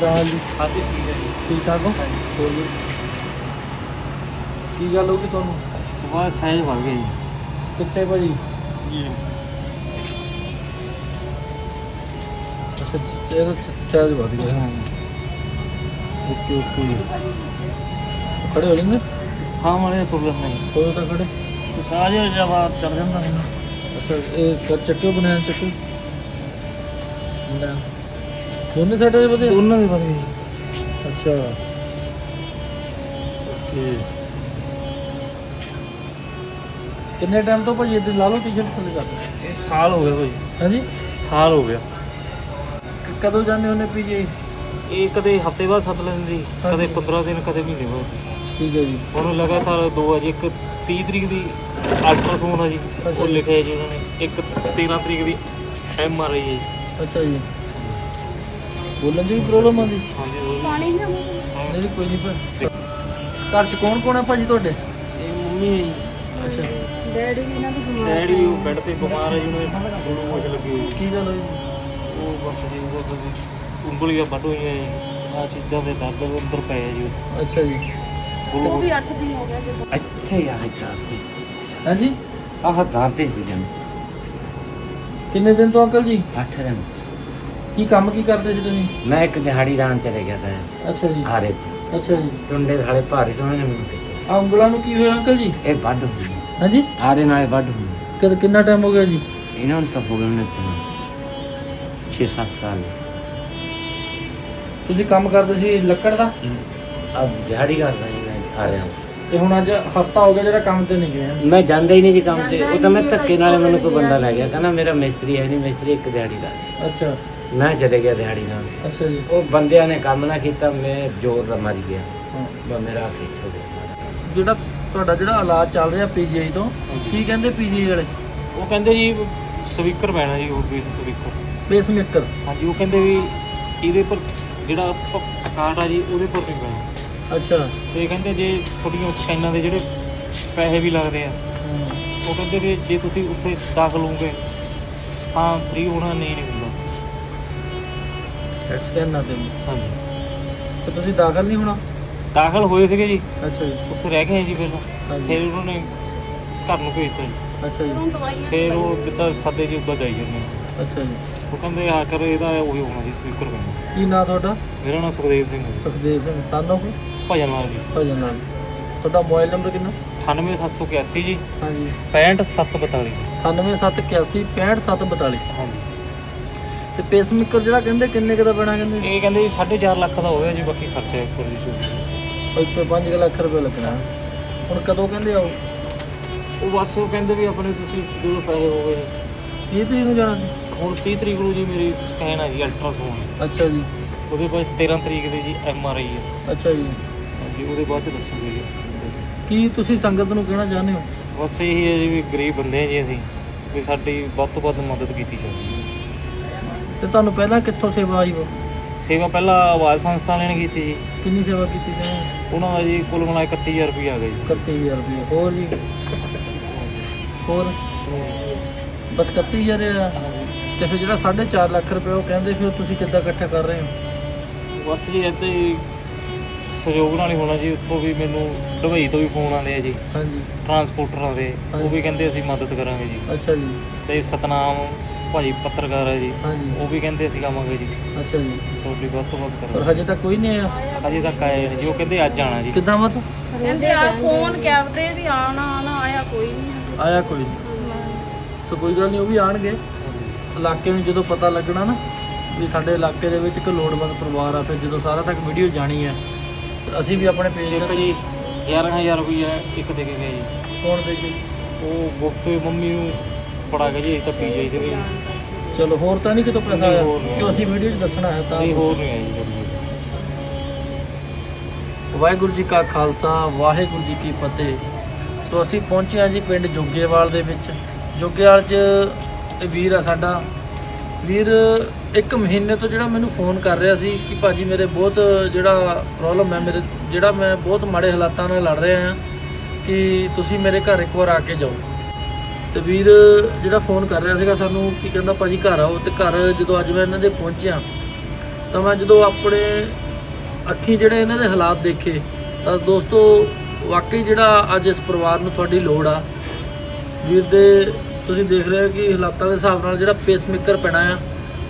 ਕਿੱਦਾਂ? ਹਾਲ ਜੀ ਹਾਂਜੀ ਠੀਕ ਹੈ ਜੀ। ਠੀਕ ਠਾਕ ਹੋ? ਹੋਰ ਜੀ? ਕੀ ਗੱਲ ਹੋ ਗਈ ਤੁਹਾਨੂੰ? ਬਸ ਸਾਈਜ਼ ਵੱਧ ਗਿਆ ਕਿੱਥੇ ਭਾਜੀ? ਜੀ। ਅੱਛਾ ਚ- ਇਹਦਾ ਸਾਈਜ਼ ਵਧ ਗਿਆ। ਹਾਂ। ਓਕੇ ਓਕੇ ਖੜੇ ਹੋ ਜਾਂਦੇ? ਹਾਂ ਮਾਰੇ ਤੁਰ ਲੈਂਦੇ ਨੇ ਕੋਈ ਤਾਂ ਖੜੇ? ਸਾਜ ਜਵਾ ਚੱਲ ਜਾਂਦਾ ਹੈ ਅੱਛਾ ਇਹ ਚੱਕਿਓ ਬਣਾਇਆ ਚੱਕਿਓ? ਨਾ। ਦੋਨੇ ਸਾਈਡਾਂ ਦੇ ਵਧੇ ਦੋਨਾਂ ਦੇ ਬਾਰੇ ਅੱਛਾ। ਓਕੇ। ਕਿੰਨੇ ਟਾਈਮ ਤੋਂ ਭਾਜੀ ਇੱਥੇ ਲਾ ਲਓ ਟੀ-ਸ਼ਰਟ ਥੱਲੇ ਕਰ ਇਹ ਸਾਲ ਹੋ ਗਿਆ ਭਾਈ ਹਾਂਜੀ? ਸਾਲ ਹੋ ਗਿਆ। ਕਦੋਂ ਜਾਂਦੇ ਹੁੰਦੇ ਪੀਜੀ ਇਹ ਕਦੇ ਹਫ਼ਤੇ ਬਾਅਦ ਸੱਦ ਲੈਂਦੀ ਕਦੇ ਹਾਂਜੀ। 15 ਦਿਨ ਕਦੇ ਮਹੀਨੇ ਬਾਅਦ। ਠੀਕ ਹੈ ਜੀ। ਹੁਣ ਲਗਾਤਾਰ ਦੋ ਆ ਜੀ ਇੱਕ 30 ਤਰੀਕ ਦੀ ਅਲਟਰਾਸਾਊਂਡ ਆ ਜੀ ਉਹ। ਲਿਖਿਆ ਜੀ ਉਹਨਾਂ ਨੇ। ਇੱਕ 13 ਤਰੀਕ ਦੀ ਐਮ ਆਰ ਆਈ ਹੈ ਜੀ। ਅੱਛਾ ਜੀ। ਬੋਲਣ ਦੀ ਵੀ ਪ੍ਰੋਬਲਮ ਆਉਂਦੀ। ਪਾਣੀ ਨਾ ਨਹੀਂ ਕੋਈ ਨਹੀਂ ਪਰ ਘਰ ਚ ਕੌਣ ਕੌਣ ਹੈ ਭਾਜੀ ਤੁਹਾਡੇ? ਇਹ ਮੰਮੀ ਹੈ ਜੀ। ਅੱਛਾ। ਡੈਡੀ ਵੀ ਇਹਨਾਂ ਦੀ ਬਿਮਾਰ ਡੈਡੀ ਉਹ ਬੈੱਡ ਤੇ ਬਿਮਾਰ ਹੈ ਜੀ ਉਹਨੂੰ ਦੋਨੋਂ ਮੋਚ ਲੱਗੀ ਹੋਈ ਕੀ ਗੱਲ ਹੋਈ? ਉਹ ਬਸ ਜੀ ਉਹ ਬਸ ਉਂਗਲੀਆਂ ਵੱਢ ਹੋਈਆਂ ਆ ਚੀਜ਼ਾਂ ਦੇ ਦਰਦ ਅੰਦਰ ਪਏ ਜੀ। ਅੱਛਾ ਜੀ। ਉਹ ਵੀ 8 ਦਿਨ ਹੋ ਗਏ ਜਦੋਂ। ਇੱਥੇ ਆ ਜਾਂਦੇ ਹਾਂਜੀ? ਆਹ ਦਾਤੇ ਹੋ ਜਾਂਦੇ ਕਿੰਨੇ ਦਿਨ ਤੋਂ ਅੰਕਲ ਜੀ? ਅੱਠ ਦਿਨ। ਕੀ ਕੰਮ ਕੀ ਕਰਦੇ ਸੀ ਤੁਸੀਂ? ਮੈਂ ਇੱਕ ਦਿਹਾੜੀਦਾਰ ਚਲੇ ਗਿਆ ਤਾਂ। ਅੱਛਾ ਜੀ। ਹਾਰੇ। ਅੱਛਾ ਜੀ। ਟੁੰਡੇ ਸਾਲੇ ਭਾਰੀ ਤੋਂ ਮੈਨੂੰ ਆ ਉਂਗਲਾਂ ਨੂੰ ਕੀ ਹੋਇਆ ਅੰਕਲ ਜੀ? ਇਹ ਵੱਢ ਹੋਈ ਹਾਂਜੀ? ਆਰੇ ਨਾਲ ਵੱਢ ਹੋਈ ਕਦ ਕਿੰਨਾ ਟਾਈਮ ਹੋ ਗਿਆ ਜੀ? ਇਹਨਾਂ ਨੂੰ ਤਾਂ ਹੋ ਗਏ ਨੇ 6-7 ਸਾਲ। ਤੁਸੀਂ ਕੰਮ ਕਰਦੇ ਸੀ ਲੱਕੜ ਦਾ? ਦਿਹਾੜੀ ਕਰਦਾ ਜੀ ਮੈਂ ਆ ਰਿਹਾ। ਤੇ ਹੁਣ ਅੱਜ ਹਫਤਾ ਹੋ ਗਿਆ ਜਿਹੜਾ ਕੰਮ ਤੇ ਨਹੀਂ ਗਏ ਮੈਂ ਜਾਂਦਾ ਹੀ ਨਹੀਂ ਜੀ ਕੰਮ ਤੇ। ਉਹ ਤਾਂ ਮੈਂ ਧੱਕੇ ਨਾਲ ਮੈਨੂੰ ਕੋਈ ਬੰਦਾ ਲੈ ਗਿਆ। ਕਹਿੰਦਾ ਮੇਰਾ ਮਿਸਤਰੀ ਹੈ ਨਹੀਂ ਮਿਸਤਰੀ ਇੱਕ ਦਿਹਾੜੀਦਾਰ ਅੱਛਾ। ਮੈਂ ਚਲੇ ਗਿਆ ਦਿਹਾੜੀ ਨਾਲ। ਅੱਛਾ ਜੀ। ਉਹ ਬੰਦਿਆਂ ਨੇ ਕੰਮ ਨਾ ਕੀਤਾ ਮੈਂ ਜ਼ੋਰ ਦਾ ਮਰ ਗਿਆ। ਹਾਂ। ਬਸ ਮੇਰਾ ਹੱਥ ਇੱਥੋਂ ਗਿਆ। ਜਿਹੜਾ ਤੁਹਾਡਾ ਜਿਹੜਾ ਇਲਾਜ ਚੱਲ ਰਿਹਾ ਪੀਜੀਆਈ ਤੋਂ ਕੀ ਕਹਿੰਦੇ ਪੀਜੀਆਈ ਵਾਲੇ? ਉਹ ਕਹਿੰਦੇ ਜੀ ਸਪੀਕਰ ਪੈਣਾ ਜੀ ਉਹ ਬੇਸ ਸਪੀਕਰ ਪੇਸ ਮੇਕਰ ਹਾਂਜੀ ਉਹ ਕਹਿੰਦੇ ਵੀ ਇਹਦੇ ਪਰ ਜਿਹੜਾ ਕਾਰਡ ਆ ਜੀ ਉਹਦੇ ਪਰ ਨਹੀਂ ਪੈਣਾ। ਅੱਛਾ। ਤੇ ਕਹਿੰਦੇ ਜੇ ਤੁਹਾਡੀਆਂ ਸਕੈਨਾਂ ਦੇ ਜਿਹੜੇ ਪੈਸੇ ਵੀ ਲੱਗਦੇ ਆ ਉਹ ਕਹਿੰਦੇ ਵੀ ਜੇ ਤੁਸੀਂ ਉੱਥੇ ਦਾਖਲ ਹੋਗੇ ਤਾਂ ਫ੍ਰੀ ਹੋਣਾ ਨਹੀਂ ਨਹੀਂ। ਹੈਡ ਸਕੈਨ ਨਾ ਦੇ ਹਾਂਜੀ। ਤੇ ਤੁਸੀਂ ਦਾਖਲ ਨਹੀਂ ਹੋਣਾ? ਦਾਖਲ ਹੋਏ ਸੀਗੇ ਜੀ। ਅੱਛਾ ਜੀ। ਉੱਥੇ ਰਹਿ ਗਏ ਜੀ ਹਾਂਜੀ। ਫਿਰ ਉਹਨਾਂ ਨੇ ਘਰ ਨੂੰ ਭੇਜਤਾ ਜੀ। ਅੱਛਾ ਜੀ। ਫਿਰ ਉਹ ਜਿੱਦਾਂ ਸਾਦੇ ਜੀ ਉੱਦਾਂ ਜਾਈ ਜਾਂਦੇ ਆ। ਅੱਛਾ ਜੀ। ਉਹ ਕਹਿੰਦੇ ਆ ਕਰ ਇਹਦਾ ਉਹੀ ਹੋਣਾ ਜੀ ਸਪੀਕਰ ਪੈਣਾ। ਕੀ ਨਾਂ ਤੁਹਾਡਾ? ਮੇਰਾ ਨਾਮ ਸੁਖਦੇਵ ਸਿੰਘ ਹੈ ਜੀ। ਸੁਖਦੇਵ ਸਿੰਘ। ਸਾਨੋ ਕੋ ਭਜਨ ਲਾਲ ਜੀ। ਭਜਨ ਨਾਲ ਤੁਹਾਡਾ ਮੋਬਾਈਲ ਨੰਬਰ ਕਿੰਨਾ? 98781 ਜੀ। ਹਾਂਜੀ। 65742 98781 65742 ਹਾਂਜੀ। ਤੇ ਪੇਸ ਮੇਕਰ ਜਿਹੜਾ ਕਹਿੰਦੇ ਕਿੰਨੇ ਕੁ ਦਾ ਪੈਣਾ ਕਹਿੰਦੇ? ਇਹ ਕਹਿੰਦੇ ਜੀ 4.5 ਲੱਖ ਦਾ ਹੋਇਆ ਜੀ ਬਾਕੀ ਖਰਚਾ ਵਾਰੀ ਜੀ। ਇੱਥੇ 5 ਲੱਖ ਰੁਪਏ ਲੱਗਣਾ। ਹੁਣ ਕਦੋਂ ਕਹਿੰਦੇ ਆਓ? ਉਹ ਬਸ ਉਹ ਕਹਿੰਦੇ ਵੀ ਆਪਣੇ ਤੁਸੀਂ ਜਦੋਂ ਪੈਸੇ ਹੋ ਗਏ 30 ਤਰੀਕ ਨੂੰ ਜਾਣਾ ਸੀ ਹੁਣ 30 ਤਰੀਕ ਨੂੰ ਜੀ ਮੇਰੀ ਸਕੈਨ ਆ ਜੀ ਅਲਟਰਾਸਾਊਂਡ ਅੱਛਾ ਜੀ। ਉਹਦੇ ਬਾਅਦ 13 ਤਰੀਕ ਦੀ ਜੀ ਐਮ ਆਰ ਆਈ ਹੈ ਅੱਛਾ ਜੀ। ਹਾਂਜੀ ਉਹਦੇ ਬਾਅਦ ਚ ਦੱਸੂਗੇ ਜੀ। ਕੀ ਤੁਸੀਂ ਸੰਗਤ ਨੂੰ ਕਹਿਣਾ ਚਾਹੁੰਦੇ ਹੋ? ਬਸ ਇਹੀ ਹੈ ਜੀ ਵੀ ਗਰੀਬ ਬੰਦੇ ਆ ਜੀ ਅਸੀਂ ਵੀ ਸਾਡੀ ਵੱਧ ਤੋਂ ਵੱਧ ਮਦਦ ਕੀਤੀ ਜਾਵੇ। ਤੇ ਤੁਹਾਨੂੰ ਪਹਿਲਾਂ ਕਿੱਥੋਂ ਸੇਵਾ ਆਈ ਵਾ? ਸੇਵਾ ਪਹਿਲਾਂ ਆਵਾਜ਼ ਸੰਸਥਾ ਲੈਣ ਕੀਤੀ ਜੀ ਕਿੰਨੀ ਸੇਵਾ ਕੀਤੀ ਤੁਸੀਂ ਉਹਨਾਂ ਦਾ ਜੀ ਕੁੱਲ ਮਿਲਾ ਕੇ 31000 ਰੁਪਏ ਆ ਗਏ ਜੀ। 31000 ਰੁਪਏ। ਹੋਰ ਜੀ? ਹੋਰ? ਬਸ 31000 ਆ। ਤੇ ਫਿਰ ਜਿਹੜਾ 4.5 ਲੱਖ ਰੁਪਏ ਉਹ ਕਹਿੰਦੇ ਫਿਰ ਤੁਸੀਂ ਕਿੱਦਾਂ ਇਕੱਠਾ ਕਰ ਰਹੇ ਹੋ? ਬਸ ਜੀ ਇੱਥੇ ਸਹਿਯੋਗ ਨਾਲ ਹੀ ਹੋਣਾ ਜੀ। ਉੱਥੋਂ ਵੀ ਮੈਨੂੰ ਦੁਬਈ ਤੋਂ ਵੀ ਫੋਨ ਆਉਂਦੇ ਆ ਜੀ। ਹਾਂਜੀ। ਟਰਾਂਸਪੋਰਟਰਾਂ ਦੇ ਉਹ ਵੀ ਕਹਿੰਦੇ ਅਸੀਂ ਮਦਦ ਕਰਾਂਗੇ ਜੀ। ਅੱਛਾ ਜੀ। ਤੇ ਸਤਨਾਮ ਭਾਜੀ ਪੱਤਰਕਾਰ ਹੈ ਜੀ ਹਾਂਜੀ। ਉਹ ਵੀ ਕਹਿੰਦੇ ਅਸੀਂ ਆਵਾਂਗੇ ਜੀ। ਅੱਛਾ ਜੀ। ਤੁਹਾਡੀ ਵੱਧ ਤੋਂ ਵੱਧ ਪਰ ਕਰਾਂਗੇ ਹਜੇ ਤੱਕ ਕੋਈ ਨਹੀਂ ਆਇਆ? ਅਜੇ ਤੱਕ ਆਏ ਨਹੀਂ ਜੀ ਉਹ ਕਹਿੰਦੇ ਅੱਜ ਆਣਾ ਜੀ। ਕਿੱਦਾਂ ਮਤ? ਕਹਿੰਦੇ ਆ ਫੋਨ ਕਰਦੇ ਵੀ ਆਣਾ ਆਣਾ ਆਇਆ ਕੋਈ ਨਹੀਂ ਆਇਆ ਕੋਈ ਨਹੀਂ। ਸੋ ਕੋਈ ਗੱਲ ਨਹੀਂ ਉਹ ਵੀ ਆਣਗੇ ਇਲਾਕੇ ਨੂੰ ਜਦੋਂ ਪਤਾ ਲੱਗਣਾ ਨਾ ਵੀ ਸਾਡੇ ਇਲਾਕੇ ਦੇ ਵਿੱਚ ਇੱਕ ਲੋੜਵੰਦ ਪਰਿਵਾਰ ਆ ਫਿਰ ਜਦੋਂ ਸਾਰਾ ਤੱਕ ਵੀਡੀਓ ਜਾਣੀ ਹੈ ਅਸੀਂ ਵੀ ਆਪਣੇ ਪੇਜ ਤੇ ਜੀ 11000 ਰੁਪਏ ਇੱਕ ਦੇ ਕੇ ਗਏ ਜੀ। ਕੌਣ ਦੇ ਕੇ? ਉਹ ਗੁਫਤੇ ਮੰਮੀ ਨੂੰ ਫੜਾ ਕੇ ਜੀ ਤਾਂ ਪੀ ਜਾਈਦੇ ਵੀ ਚਲੋ ਹੋਰ ਤਾਂ ਨਹੀਂ ਕਿਤੋਂ ਪੈਸਾ ਆਇਆ? ਹੋਰ ਨਹੀਂ। ਜੋ ਅਸੀਂ ਵੀਡੀਓ 'ਚ ਦੱਸਣਾ ਹੈ ਤਾਂ? ਨਹੀਂ ਹੋਰ ਨਹੀਂ ਆਈ ਜੀ ਵਾਹਿਗੁਰੂ ਜੀ ਕਾ ਖਾਲਸਾ ਵਾਹਿਗੁਰੂ ਜੀ ਕੀ ਫਤਿਹ। ਸੋ ਅਸੀਂ ਪਹੁੰਚੇ ਹਾਂ ਜੀ ਪਿੰਡ ਜੋਗੇਵਾਲ ਦੇ ਵਿੱਚ। ਜੋਗੇਵਾਲ 'ਚ ਇਹ ਵੀਰ ਆ ਸਾਡਾ। ਵੀਰ ਇੱਕ ਮਹੀਨੇ ਤੋਂ ਜਿਹੜਾ ਮੈਨੂੰ ਫੋਨ ਕਰ ਰਿਹਾ ਸੀ ਕਿ ਭਾਜੀ ਮੇਰੇ ਬਹੁਤ ਜਿਹੜਾ ਪ੍ਰੋਬਲਮ ਹੈ ਮੇਰੇ ਜਿਹੜਾ ਮੈਂ ਬਹੁਤ ਮਾੜੇ ਹਾਲਾਤਾਂ ਨਾਲ ਲੜ ਰਿਹਾ ਹਾਂ ਕਿ ਤੁਸੀਂ ਮੇਰੇ ਘਰ ਇੱਕ ਵਾਰ ਆ ਕੇ ਜਾਓ। ਤੇ ਵੀਰ ਜਿਹੜਾ ਫੋਨ ਕਰ ਰਿਹਾ ਸੀਗਾ ਸਾਨੂੰ ਕੀ ਕਹਿੰਦਾ ਭਾਜੀ ਘਰ ਆਓ ਤੇ ਘਰ ਜਦੋਂ ਅੱਜ ਮੈਂ ਇਹਨਾਂ ਦੇ ਪਹੁੰਚਿਆ, ਤਾਂ ਮੈਂ ਜਦੋਂ ਆਪਣੇ ਅੱਖੀ ਜਿਹੜੇ ਇਹਨਾਂ ਦੇ ਹਾਲਾਤ ਦੇਖੇ, ਤਾਂ ਦੋਸਤੋ ਵਾਕਈ ਜਿਹੜਾ ਅੱਜ ਇਸ ਪਰਿਵਾਰ ਨੂੰ ਤੁਹਾਡੀ ਲੋੜ ਆ। ਵੀਰ ਦੇ ਤੁਸੀਂ ਦੇਖ ਰਹੇ ਹੋ ਕਿ ਹਾਲਾਤਾਂ ਦੇ ਹਿਸਾਬ ਨਾਲ ਜਿਹੜਾ ਪੇਸਮੇਕਰ ਪੈਣਾ ਆ,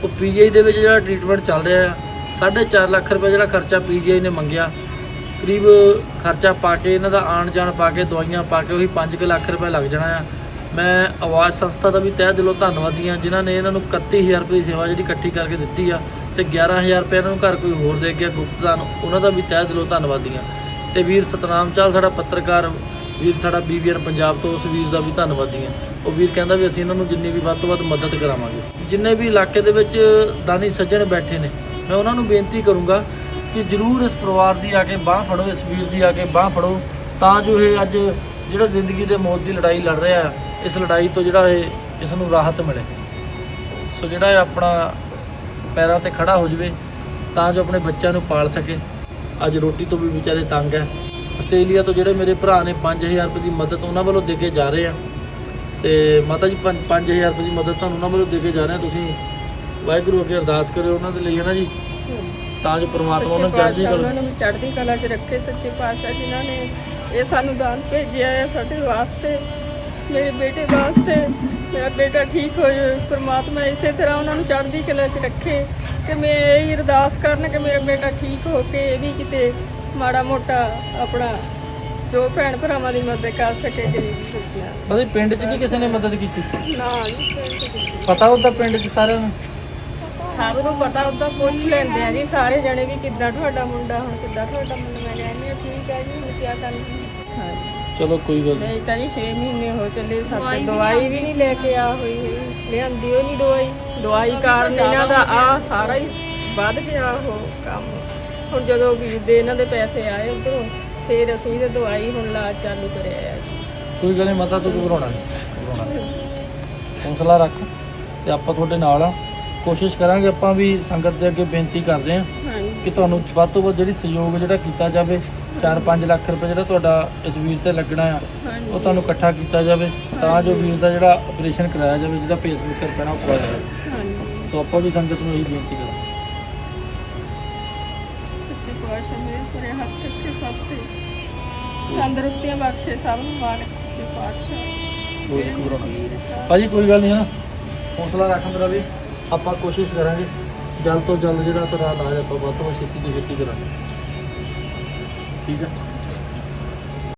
ਉਹ ਪੀਜੀਆਈ ਦੇ ਵਿੱਚ ਜਿਹੜਾ ਟ੍ਰੀਟਮੈਂਟ ਚੱਲ ਰਿਹਾ ਆ 4.5 ਲੱਖ ਰੁਪਏ ਜਿਹੜਾ ਖਰਚਾ ਪੀਜੀਆਈ ਨੇ ਮੰਗਿਆ। ਕਰੀਬ ਖਰਚਾ ਪਾ ਕੇ ਇਹਨਾਂ ਦਾ ਆਣ ਜਾਣ ਪਾ ਕੇ, ਦਵਾਈਆਂ ਪਾ ਕੇ ਉਹੀ 5 ਲੱਖ ਰੁਪਏ ਲੱਗ ਜਾਣਾ ਆ। ਮੈਂ ਆਵਾਜ਼ ਸੰਸਥਾ ਦਾ ਵੀ ਤਹਿ ਦਿਲੋਂ ਧੰਨਵਾਦੀ ਹਾਂ ਜਿਨ੍ਹਾਂ ਨੇ ਇਹਨਾਂ ਨੂੰ 31000 ਰੁਪਏ ਦੀ ਸੇਵਾ ਜਿਹੜੀ ਇਕੱਠੀ ਕਰਕੇ ਦਿੱਤੀ ਆ ਤੇ 11000 ਰੁਪਏ ਇਹਨਾਂ ਨੂੰ ਘਰ ਕੋਈ ਹੋਰ ਦੇ ਗਿਆ ਗੁਪਤਦਾਨ ਉਹਨਾਂ ਦਾ ਵੀ ਤਹਿ ਦਿਲੋਂ ਧੰਨਵਾਦੀ ਹਾਂ। ਤੇ ਵੀਰ ਸਤਨਾਮ ਚਾਲ ਸਾਡਾ ਪੱਤਰਕਾਰ ਵੀਰ ਸਾਡਾ ਬੀਬੀਐਨ ਪੰਜਾਬ ਤੋਂ ਉਸ ਵੀਰ ਦਾ ਵੀ ਧੰਨਵਾਦੀ ਹਾਂ। ਉਹ ਵੀਰ ਕਹਿੰਦਾ ਵੀ ਅਸੀਂ ਇਹਨਾਂ ਨੂੰ ਜਿੰਨੀ ਵੀ ਵੱਧ ਤੋਂ ਵੱਧ ਮਦਦ ਕਰਾਵਾਂਗੇ। ਜਿੰਨੇ ਵੀ ਇਲਾਕੇ ਦੇ ਵਿੱਚ ਦਾਨੀ ਸੱਜਣ ਬੈਠੇ ਨੇ ਮੈਂ ਉਹਨਾਂ ਨੂੰ ਬੇਨਤੀ ਕਰੂੰਗਾ ਕਿ ਜਰੂਰ ਇਸ ਪਰਿਵਾਰ ਦੀ ਆ ਕੇ ਬਾਹ ਫੜੋ ਇਸ ਵੀਰ ਦੀ ਆ ਕੇ ਬਾਹ ਫੜੋ ਤਾਂ ਜੋ ਇਹ ਅੱਜ ਜਿਹੜਾ ਜ਼ਿੰਦਗੀ ਦੇ ਮੌਤ ਦੀ ਲੜਾਈ ਲੜ ਰਿਹਾ ਹੈ, ਇਸ ਲੜਾਈ ਤੋਂ ਜਿਹੜਾ ਇਹ ਇਸ ਨੂੰ ਰਾਹਤ ਮਿਲੇ। ਸੋ ਜਿਹੜਾ ਇਹ ਆਪਣਾ ਪੈਰਾਂ ਤੇ ਖੜਾ ਹੋ ਜਾਵੇ ਤਾਂ ਜੋ ਆਪਣੇ ਬੱਚਿਆਂ ਨੂੰ ਪਾਲ ਸਕੇ। ਅੱਜ ਰੋਟੀ ਤੋਂ ਵੀ ਵਿਚਾਰੇ ਤੰਗ ਹੈ। ਆਸਟ੍ਰੇਲੀਆ ਤੋਂ ਜਿਹੜੇ ਮੇਰੇ ਭਰਾ ਨੇ 5000 ਰੁਪਏ ਦੀ ਮਦਦ ਉਹਨਾਂ ਵੱਲੋਂ ਦੇ ਕੇ ਜਾ ਰਹੇ ਆ। ਤੇ ਮਾਤਾ ਜੀ 5000 ਰੁਪਏ ਦੀ ਮਦਦ ਤੁਹਾਨੂੰ ਉਹਨਾਂ ਵੱਲੋਂ ਦੇ ਕੇ ਜਾ ਰਹੇ ਆ। ਤੁਸੀਂ ਵਾਹਿਗੁਰੂ ਅੱਗੇ ਅਰਦਾਸ ਕਰਿਓ ਉਹਨਾਂ ਦੇ ਲਈ ਹੈ ਨਾ ਜੀ? ਤਾਂ ਜੋ ਪ੍ਰਮਾਤਮਾ ਉਹਨਾਂ ਨੂੰ ਚੜ੍ਹਦੀ ਪਾਤਸ਼ਾਹ ਕਲਾ ਉਹਨਾਂ ਨੂੰ ਚੜ੍ਹਦੀ ਕਲਾ 'ਚ ਰੱਖੇ ਸੱਚੇ ਪਾਤਸ਼ਾਹ ਜਿਨ੍ਹਾਂ ਨੇ ਇਹ ਸਾਨੂੰ ਦਾਨ ਭੇਜਿਆ ਹੈ ਸਾਡੇ ਵਾਸਤੇ। ਮੇਰੇ ਬੇਟੇ ਵਾਸਤੇ। ਮੇਰਾ ਬੇਟਾ ਠੀਕ ਹੋ ਜਾਵੇ ਪ੍ਰਮਾਤਮਾ ਇਸੇ ਤਰ੍ਹਾਂ ਉਹਨਾਂ ਨੂੰ ਚੜ੍ਹਦੀ ਕਲਾ 'ਚ ਰੱਖੇ ਤੇ ਮੈਂ ਇਹ ਅਰਦਾਸ ਕਰਨ ਕਿ ਮੇਰਾ ਬੇਟਾ ਠੀਕ ਹੋ ਕੇ ਇਹ ਵੀ ਕਿਤੇ ਮਾੜਾ ਮੋਟਾ ਆਪਣਾ ਜੋ ਭੈਣ ਭਰਾਵਾਂ ਦੀ ਮਦਦ ਕਰ ਸਕੇ ਗਰੀਬ ਦੁਖੀਆਂ ਮਤਲਬ ਪਿੰਡ 'ਚ ਕੀ ਕਿਸੇ ਨੇ ਮਦਦ ਕੀਤੀ? ਨਾ ਜੀ ਨਹੀਂ। ਪਤਾ ਉਹਦਾ ਪਿੰਡ 'ਚ ਸਾਰਿਆਂ ਨੂੰ? ਸਭ ਨੂੰ ਪਤਾ ਉਹਦਾ ਪੁੱਛ ਲੈਂਦੇ ਆ ਜੀ ਸਾਰੇ ਜਣੇ ਵੀ ਕਿੱਦਾਂ ਤੁਹਾਡਾ ਮੁੰਡਾ ਹੁਣ ਕਿੱਦਾਂ ਤੁਹਾਡਾ ਮੁੰਡਾ? ਮੈਂ ਕਹਿੰਦੀ ਹਾਂ ਠੀਕ ਹੈ ਜੀ ਹੁਣ ਕੀ ਕਰਨਾ ਚਲੋ ਕੋਈ ਗੱਲ ਨਹੀਂ ਨਹੀਂ ਤਾਂ ਜੀ 6 ਮਹੀਨੇ ਹੋ ਚੱਲੇ ਸਾਡੇ ਦਵਾਈ ਵੀ ਨਹੀਂ ਲੈ ਕੇ ਆ ਹੋਈ ਹੋਈ ਲਿਆਂਦੀ ਉਹ ਨਹੀਂ ਦਵਾਈ। ਦਵਾਈ ਕਾਰਨ ਇਹਨਾਂ ਦਾ ਆ ਸਾਰਾ ਹੀ ਵੱਧ ਗਿਆ ਉਹ ਕੰਮ। ਹੁਣ ਜਦੋਂ ਵੀਰ ਦੇ ਇਹਨਾਂ ਦੇ ਪੈਸੇ ਆਏ ਉਧਰੋਂ ਫਿਰ ਅਸੀਂ ਤੇ ਦਵਾਈ ਹੁਣ ਇਲਾਜ ਚਾਲੂ ਕਰਿਆ ਆ। ਕੋਈ ਗੱਲ ਨਹੀਂ ਮਾਤਾ ਤੂੰ ਘਬਰਾਉਣਾ ਨਹੀਂ ਘਬਰਾਉਣਾ ਨਹੀਂ। ਹੌਸਲਾ ਰੱਖ ਤੇ ਆਪਾਂ ਤੁਹਾਡੇ ਨਾਲ ਆ। ਕੋਸ਼ਿਸ਼ ਕਰਾਂਗੇ ਆਪਾਂ ਵੀ ਸੰਗਤ ਦੇ ਅੱਗੇ ਬੇਨਤੀ ਕਰਦੇ ਹਾਂ ਹਾਂਜੀ। ਕਿ ਤੁਹਾਨੂੰ ਵੱਧ ਤੋਂ ਵੱਧ ਜਿਹੜੀ ਸਹਿਯੋਗ ਜਿਹੜਾ ਕੀਤਾ ਜਾਵੇ 4-5 ਲੱਖ ਰੁਪਏ ਜਿਹੜਾ ਤੁਹਾਡਾ ਇਸ ਵੀਰ ਤੇ ਲੱਗਣਾ ਆ ਉਹ ਤੁਹਾਨੂੰ ਇਕੱਠਾ ਕੀਤਾ ਜਾਵੇ ਤਾਂ ਜੋ ਵੀਰ ਦਾ ਜਿਹੜਾ ਆਪਰੇਸ਼ਨ ਕਰਾਇਆ ਜਾਵੇ ਜਿਹਦਾ ਪੇਸਮੇਕਰ ਪੈਣਾ ਉਹ ਪਾਇਆ ਜਾਵੇ। ਹਾਂਜੀ। ਤਾਂ ਆਪਾਂ ਵੀ ਸੰਗਤ ਨੂੰ ਇਹੀ ਬੇਨਤੀ ਕਰਾਂਗੇ। ਸੱਚੇ ਪਾਤਸ਼ਾਹ ਮੇਰੇ ਪੂਰੇ ਹੱਥ ਰੱਖੇ ਸਭ ਤੇ। ਤੰਦਰੁਸਤੀਆਂ ਬਖਸ਼ੇ ਸਭ ਨੂੰ ਮਾਲਕ ਸੱਚੇ ਪਾਤਸ਼ਾਹ। ਕੋਈ ਨਹੀਂ ਘਬਰਾਉਣਾ। ਭਾਜੀ ਕੋਈ ਗੱਲ ਨਹੀਂ ਹੈ ਨਾ। ਹੌਸਲਾ ਰੱਖ ਮੇਰਾ ਵੀ ਆਪਾਂ ਕੋਸ਼ਿਸ਼ ਕਰਾਂਗੇ। ਜਲਦ ਤੋਂ ਜਲਦ ਜਿਹੜਾ ਤੁਹਾਡਾ ਇਲਾਜ ਆਪਾਂ ਵੱਧ ਤੋਂ ਵੱਧ ਛੇਤੀ ਤੋਂ ਛੇਤੀ ਕਰਾਂਗੇ। ਠੀਕ ਹੈ